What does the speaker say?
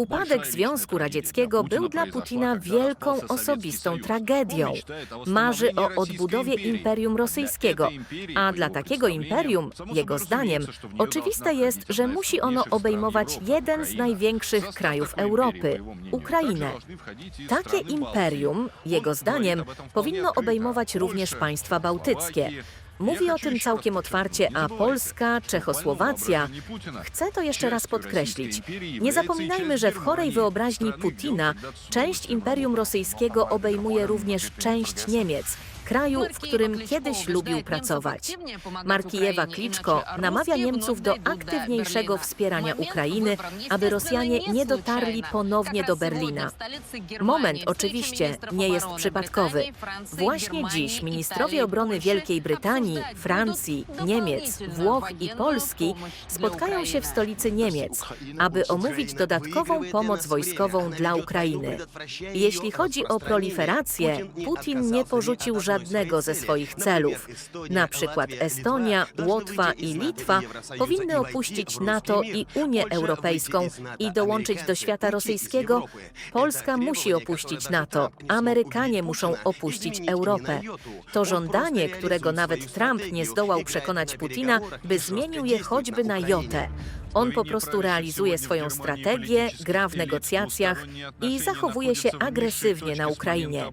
Upadek Związku Radzieckiego był dla Putina wielką osobistą tragedią. Marzy o odbudowie Imperium Rosyjskiego, a dla takiego imperium, jego zdaniem, oczywiste jest, że musi ono obejmować jeden z największych krajów Europy Ukrainę. Takie imperium, jego zdaniem, powinno obejmować również państwa bałtyckie. Mówi o tym całkiem otwarcie, a Polska, Czechosłowacja. Chcę to jeszcze raz podkreślić. Nie zapominajmy, że w chorej wyobraźni Putina część Imperium Rosyjskiego obejmuje również część Niemiec, kraju, w którym kiedyś lubił pracować. Markijewa Kliczko namawia Niemców do aktywniejszego wspierania Ukrainy, aby Rosjanie nie dotarli ponownie do Berlina. Moment oczywiście nie jest przypadkowy. Właśnie dziś ministrowie obrony Wielkiej Brytanii, Francji, Niemiec, Włoch i Polski spotkają się w stolicy Niemiec, aby omówić dodatkową pomoc wojskową dla Ukrainy. Jeśli chodzi o proliferację, Putin nie porzucił żadnego ze swoich celów. Na przykład Estonia, Łotwa i Litwa powinny opuścić NATO i Unię Europejską i dołączyć do świata rosyjskiego. Polska musi opuścić NATO. Amerykanie muszą opuścić Europę. To żądanie, którego nawet Trump nie zdołał przekonać Putina, by zmienił je choćby na jotę. On po prostu realizuje swoją strategię, gra w negocjacjach i zachowuje się agresywnie na Ukrainie.